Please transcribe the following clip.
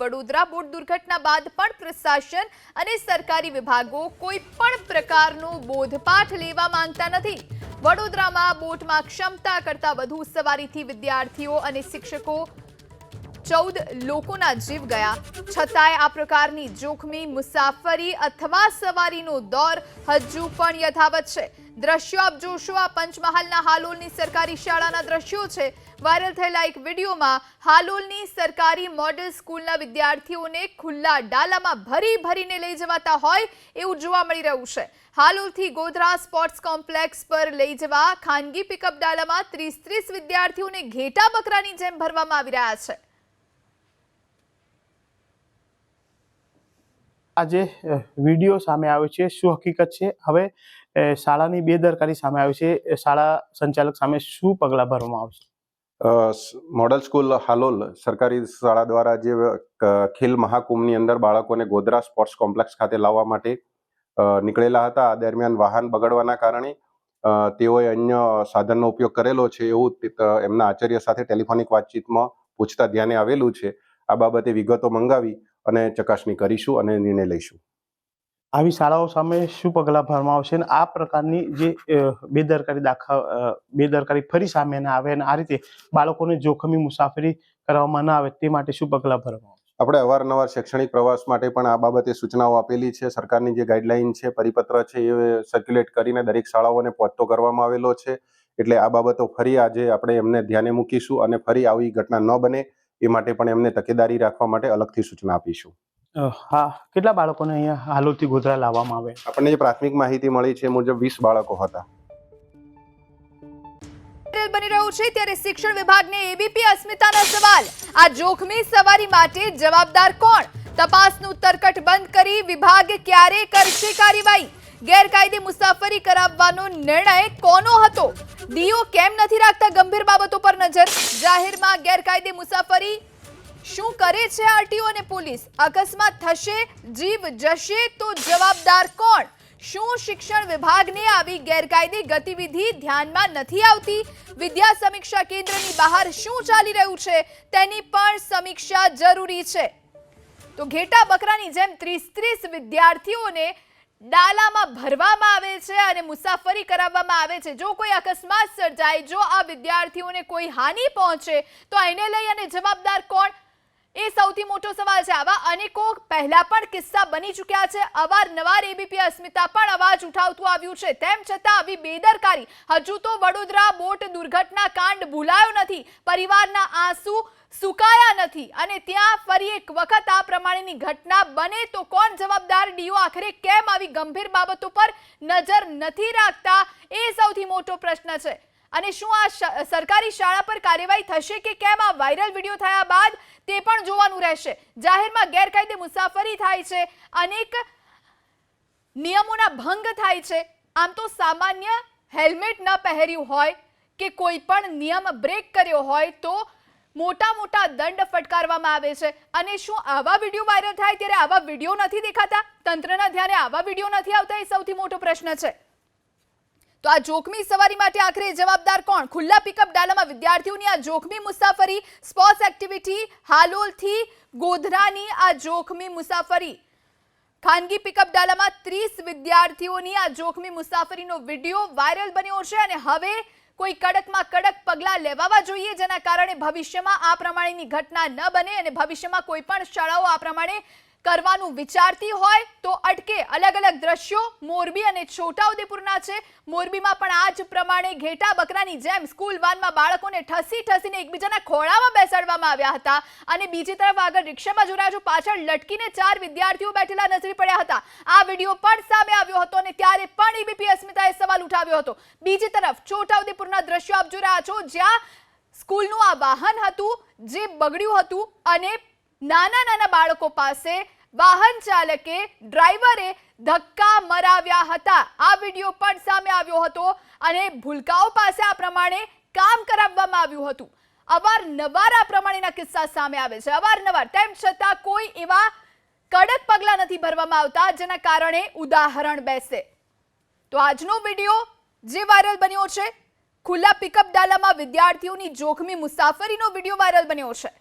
Vadodara boat દુર્ઘટના બાદ પણ પ્રશાસન અને સરકારી વિભાગો કોઈ પણ પ્રકારનો બોધપાઠ લેવા માંગતા નથી. વડોદરામાં બોટમાં ક્ષમતા કરતાં વધુ સવારીથી વિદ્યાર્થીઓ અને શિક્ષકો ચૌદ લોકોના જીવ ગયા. છતાંય આ પ્રકારની જોખમી મુસાફરી અથવા સવારીનો દોર હજુ પણ યથાવત છે. દ્રશ્યો આપ જોશો, આ પંચમહાલના હાલોલની સરકારી શાળાના દ્રશ્યો છે. વાયરલ થયેલા એક વિડીયોમાં હાલોલની સરકારી મોડેલ સ્કૂલના વિદ્યાર્થીઓને ખુલ્લા ડાલામાં ભરી ભરીને લઈ જવાતા હોય એવું જોવા મળી રહ્યું છે. હાલોલથી ગોધરા સ્પોર્ટ્સ કોમ્પ્લેક્સ પર લઈ જવા ખાનગી પિકઅપ ડાલામાં ત્રીસ ત્રીસ વિદ્યાર્થીઓને ઘેટા બકરાની જેમ ભરવામાં આવી રહ્યા છે. આજે વીડિયો સામે આવ્યો છે. શું હકીકત છે? હવે શાળાની બેદરકારી સામે આવી છે. શાળા સંચાલક સામે શું પગલાં ભરવામાં આવશે? મોડલ સ્કૂલ હાલોલ સરકારી શાળા દ્વારા જે ખેલ મહાકુંભની અંદર બાળકોને ગોધરા સ્પોર્ટ્સ કોમ્પ્લેક્સ ખાતે લાવવા માટે નીકળેલા હતા. આ દરમિયાન વાહન બગડવાના કારણે તેઓએ અન્ય સાધનનો ઉપયોગ કરેલો છે એવું એમના આચાર્ય સાથે ટેલિફોનિક વાતચીતમાં પૂછતા ધ્યાને આવેલું છે. આ બાબતે વિગતો મંગાવી અને ચકાસણી કરીશું અને નિર્ણય લઈશું. આવી શાળાઓ સામે શું પગલાં ભરવામાં આવશે અને આ પ્રકારની જે બેદરકારી દાખવ બેદરકારી ફરી સામે ના આવે અને આ રીતે બાળકોને જોખમી મુસાફરી કરવામાં ન આવે તે માટે શું પગલાં ભરવામાં આવશે? આપણે અવારનવાર શૈક્ષણિક પ્રવાસ માટે પણ આ બાબતે સૂચનાઓ આપેલી છે. સરકારની જે ગાઈડલાઈન છે પરિપત્ર છે એ સર્ક્યુલેટ કરીને દરેક શાળાઓને પહોંચતો કરવામાં આવેલો છે. એટલે આ બાબતો ફરી આજે આપણે એમને ધ્યાને મૂકીશું અને ફરી આવી ઘટના ન બને. એ માટે પણ એમને તકેદારી રાખવા માટે અલગથી સૂચના આપીશું. હા કેટલા બાળકોને અહીંયા હાલોલથી ગોધરા લાવવામાં આવે? આપણને જે પ્રાથમિક માહિતી મળી છે એ મુજબ વીસ બાળકો હતા. બની રહ્યું છે ત્યારે શિક્ષણ વિભાગને એબીપી અસ્મિતાના સવાલ. આ જોખમી સવારી માટે જવાબદાર કોણ? તપાસનું તરકટ બંધ કરી વિભાગ ક્યારે કરશે કાર્યવાહી? ગેરકાયદે મુસાફરી કરાવવાનો નિર્ણય કોનો હતો? ડીઓ કેમ નથી રાખતા ગંભીર બાબતો પર નજર? જાહેરમાં ગેરકાયદે મુસાફરી શું કરે છે આરટીઓ અને પોલીસ? અકસ્માત થશે, જીવ જશે તો જવાબદાર કોણ? શું શિક્ષણ વિભાગને આવી ગેરકાયદે ગતિવિધિ ધ્યાનમાં નથી આવતી? વિદ્યા સમીક્ષા કેન્દ્રની બહાર શું ચાલી રહ્યું છે? તેની પણ સમીક્ષા જરૂરી છે. તો ઘેટા બકરાની જેમ ત્રીસ ત્રીસ વિદ્યાર્થીઓને ડાલામાં ભરવામાં આવે છે અને મુસાફરી કરાવવામાં આવે છે. જો કોઈ અકસ્માત સર્જાય, જો આ વિદ્યાર્થીઓને કોઈ હાનિ પહોંચે, તો એને લઈ અને જવાબદાર કોણ? એ સૌથી મોટો સવાલ છે. આવા અનેકો પહેલા પણ કિસ્સા બની ચૂક્યા છે. અવારનવાર એબીપી અસ્મિતા પણ અવાજ ઉઠાવતું આવ્યું છે. તેમ છતાં આવી બેદરકારી. હજુ તો વડોદરા બોટ દુર્ઘટના કાંડ ભૂલાયો નથી. પરિવારના આંસુ સુકાયા નથી. અને ત્યાં ફરી એક વખત આ પ્રમાણેની ઘટના બને તો કોણ જવાબદાર? ડીઓ આખરે કેમ આવી ગંભીર બાબતો પર નજર નથી રાખતા? એ સૌથી મોટો પ્રશ્ન છે. અને શું આ સરકારી શાળા પર કાર્યવાહી થશે કે કેમ? આ વાયરલ વીડિયો થયા બાદ તે પણ જોવાનું રહેશે. જાહેરમાં ગેરકાયદે મુસાફરી થાય છે. અનેક નિયમોના ભંગ થાય છે. આમ તો સામાન્ય હેલ્મેટ ન પહેર્યું હોય કે કોઈ પણ નિયમ બ્રેક કર્યો હોય તો મોટા મોટા દંડ ફટકારવામાં આવે છે. અને શું આવા વીડિયો વાયરલ થાય ત્યારે આવા વીડિયો નથી દેખાતા? તંત્રના ધ્યાને આવા વીડિયો નથી આવતા એ સૌથી મોટો પ્રશ્ન છે. તો આ જોખમી સવારી માટે આખરે જવાબદાર કોણ? ખુલ્લા પિકઅપ ડાલામાં વિદ્યાર્થીઓની આ જોખમી મુસાફરી સ્પોર્ટ્સ એક્ટિવિટી હાલોલથી ગોધરાની આ જોખમી મુસાફરી. ખાનગી પિકઅપ ડાલામાં ત્રીસ વિદ્યાર્થીઓની આ જોખમી મુસાફરીનો વીડિયો વાયરલ બન્યો છે અને હવે કોઈ કડકમાં કડક પગલાં લેવાવા જોઈએ જેના કારણે ભવિષ્યમાં આ પ્રમાણેની ઘટના ન બને અને ભવિષ્યમાં કોઈ પણ શાળાઓ આ પ્રમાણે કરવાનું વિચારતી હોય તો અટકે. અલગ અલગ દ્રશ્યો મોરબી અને છોટાઉદેપુરના છે. મોરબીમાં પણ આ જ પ્રમાણે ઘેટા બકરાની જેમ સ્કૂલ વાનમાં બાળકોને ઠસી ઠસીને એકબીજાના ખોળામાં બેસાડવામાં આવ્યા હતા. અને બીજી તરફ આગળ રિક્ષામાં જોડાયા છો પાછળ લટકીને ચાર વિદ્યાર્થીઓ બેઠેલા નજરે પડ્યા હતા. આ વીડિયો પણ સામે આવ્યો હતો અને ત્યારે પણ એબીપી અસ્મિતાએ સવાલ ઉઠાવ્યો હતો. બીજી તરફ છોટાઉદેપુરના દ્રશ્યો આપ જોઈ રહ્યા છો જ્યાં સ્કૂલનું આ વાહન હતું, જે બગડ્યું હતું અને નાના નાના બાળકો પાસે વાહન ચાલકે ડ્રાઈવરે ધક્કા મરાવ્યા હતા. આ વીડિયો પણ સામે આવ્યો હતો અને ભૂલકાઓ પાસે આ પ્રમાણે કામ કરાવવામાં આવ્યું હતું. અવારનવાર આ પ્રમાણેના કિસ્સા સામે આવે છે. અવારનવાર. તેમ છતાં કોઈ એવા કડક પગલાં નથી ભરવામાં આવતા જેના કારણે ઉદાહરણ બેસે. તો આજનો વીડિયો જે વાયરલ બન્યો છે, ખુલ્લા પિકઅપ ડાલામાં વિદ્યાર્થીઓની જોખમી મુસાફરીનો વીડિયો વાયરલ બન્યો છે.